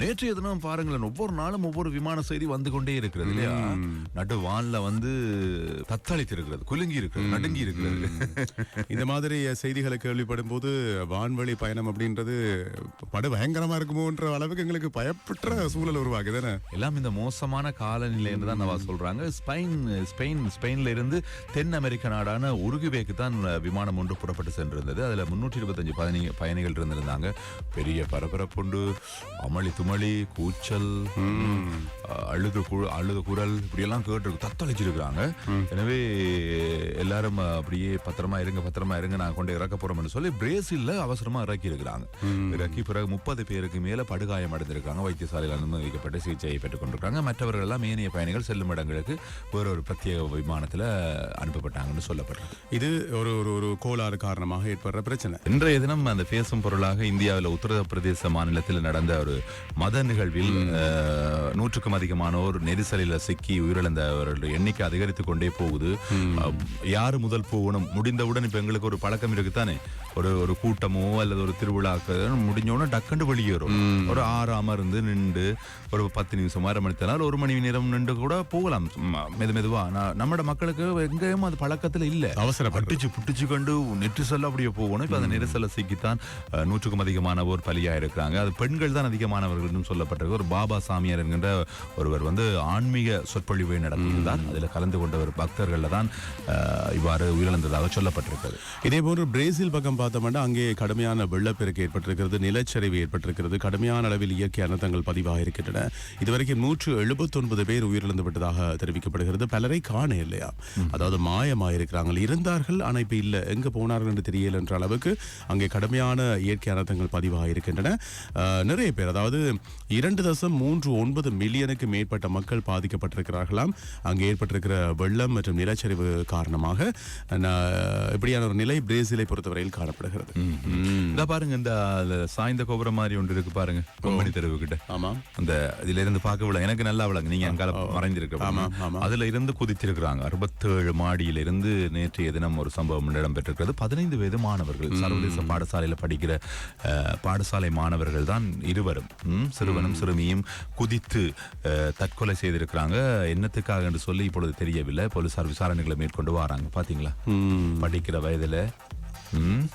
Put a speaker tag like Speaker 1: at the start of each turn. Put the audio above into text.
Speaker 1: நேற்றைய தினம் பாருங்களேன் ஒவ்வொரு நாளும் ஒவ்வொரு விமான செய்தி வந்து கொண்டே இருக்கிறது இல்லையா? நடு வான்ல வந்து தத்தளித்து இருக்கிறது குலுங்கி இருக்கிறது நடுங்கி இருக்கிறது
Speaker 2: இந்த மாதிரி செய்திகளை கேள்விப்படும் போது வான்வழி பயணம் அப்படின்றது படு பயங்கரமா இருக்குமோன்ற அளவுக்கு எங்களுக்கு பயப்பட்ட சூழல் உருவாகுது தானே?
Speaker 1: எல்லாம் இந்த மோசமான காலநிலை என்று தான் நவா சொல்றாங்க. ஸ்பெயின் ஸ்பெயின் ஸ்பெயின்ல இருந்து தென் அமெரிக்க நாடான உருகுவேக்கு தான் விமானம் ஒன்று புறப்பட்டு சென்றிருந்தது. அதுல முன்னூற்றி இருபத்தஞ்சு பயணி பயணிகள் இருந்திருந்தாங்க. பெரிய பரபரப்புண்டு அமளி துமளி கூச்சல். அழுது கு- அழுது குரல் இப்படியெல்லாம் கேட்டு தத்தளிச்சிருக்கிறாங்க. எனவே எல்லாரும் அப்படியே பத்திரமா இருங்க பத்திரமா இருங்க நான் கொண்டு இறக்க போறோம்னு சொல்லி பிரேசில்ல அவசரமா இறக்கி இருக்கிறாங்க இறக்கி பிறகு முப்பது பேருக்கு மேல படுகாயம் அடைந்திருக்காங்க. வைத்தியசாலையில் அனுமதிக்கப்பட்டு சிகிச்சையை பெற்றுக் கொண்டிருக்காங்க மற்றவர்கள் எல்லாம் ஏனைய பயணிகள் செல்லும் இடங்களுக்கு வேற ஒரு பிரத்யேக விமானத்துல அனுப்பப்பட்டாங்கன்னு சொல்லப்பட்டிருக்கு.
Speaker 2: இது ஒரு ஒரு ஒரு கோளாறு காரணமாக ஏற்படுற பிரச்சனை.
Speaker 1: இன்றைய தினம் அந்த பேசும் பொருளாக இந்தியாவில் உத்தரப்பிரதேச மாநிலத்தில் நடந்த ஒரு மத நிகழ்வில் நூற்றுக்கும் அதிகமானோர் நெரிசலில் சிக்கி உயிரிழந்தவர்கள் எண்ணிக்கை அதிகரித்துக் கொண்டே போகுது. யாரு முதல் போகணும்? முடிந்தவுடன் இப்ப எங்களுக்கு ஒரு பழக்கம் இருக்குதானே? ஒரு ஒரு கூட்டமோ அல்லது ஒரு திருவிழாக்கு முடிஞ்சோடனே டக்குண்டு வெளியேறும். ஒரு ஆறு அமர்ந்து நின்று ஒரு பத்து நிமிஷம் அரை மணி நேரம் ஒரு மணி நேரம் நின்று கூட போகலாம். மெது மெதுவா. நான் நம்மட மக்களுக்கு எங்கேயும் அது பழக்கத்துல இல்ல.
Speaker 2: அவசரப்பட்டு
Speaker 1: அடிச்சு புட்டிச்சு கண்டு நெரிசல் அப்படியே போகணும். இப்ப அந்த நெரிசலை சிக்கித்தான் நூற்றுக்கும் அதிகமானவோர் பலியா இருக்கிறாங்க அது பெண்கள் தான் அதிகமானவர்கள் சொல்லப்பட்டிருக்கு. ஒரு பாபா சாமியார் என்கின்ற ஒருவர் வந்து ஆன்மீக சொற்பொழிவை நடத்தியிருந்தார். அதுல கலந்து கொண்டவர் பக்தர்கள்ல தான் இவ்வாறு உயிரிழந்ததாக சொல்லப்பட்டிருக்கிறது.
Speaker 2: இதே போன்று பிரேசில் பக்கம் பார்த்தோம்னா அங்கே கடுமையான வெள்ளப்பெருக்கு ஏற்பட்டிருக்கிறது நிலச்சரிவு ஏற்பட்டிருக்கிறது. கடுமையான அளவில் இயற்கை அனர்த்தங்கள் பதிவாக இருக்கின்றன இதுவரைக்கும் நூற்று எழுபத்தொன்பது பேர் உயிரிழந்து விட்டதாக தெரிவிக்கப்படுகிறது. பலரை காண இல்லையா? அதாவது மாயமாயிருக்கிறாங்க. இருந்தார்கள் ஆனா இப்ப இல்ல. எங்க போனார்கள் என்று தெரியல என்ற அளவுக்கு அங்கே கடுமையான இயற்கை அனர்த்தங்கள் பதிவாக இருக்கின்றன நிறைய பேர் அதாவது இரண்டு தசம் மூன்று ஒன்பது மில்லியனுக்கு மேற்பட்ட மக்கள் பாதிக்கப்பட்டிருக்கிறார்களாம். அங்கே ஏற்பட்டிருக்கிற வெள்ளம் மற்றும் நிலச்சரிவு காரணமாக இப்படியான ஒரு நிலை பிரேசிலை பொறுத்தவரையில் காணப்படுகிறது.
Speaker 1: இந்த பாருங்க இந்த சாய்ந்த கோபுரம் மாதிரி ஒன்று இருக்கு பாருங்க கொம்பனி தெருவு கிட்ட.
Speaker 2: ஆமா.
Speaker 1: அந்த இதுல இருந்து பார்க்க விட எனக்கு நல்லா விளங்க நீங்க அங்கால மறைந்திருக்க. அதுல இருந்து குதித்திருக்கிறாங்க அறுபத்தேழு மாடியில இருந்து நேற்றைய தினம் ஒரு சம்பவம் இடம்பெற்றிருக்கிறது. பதினைந்து வயது மாணவர்கள் சர்வதேச பாடசாலையில படிக்கிற பாடசாலை மாணவர்கள் தான் இருவரும் சிறுவனும் சிறுமியும் குதித்து தற்கொலை செய்திருக்கிறாங்க. என்னத்துக்காக என்று சொல்லி இப்பொழுது தெரியவில்லை. போலீசார் விசாரணைகளை மேற்கொண்டு வராங்க. பாத்தீங்களா?
Speaker 2: ம்.
Speaker 1: படிக்கிற வயதுல. ம்.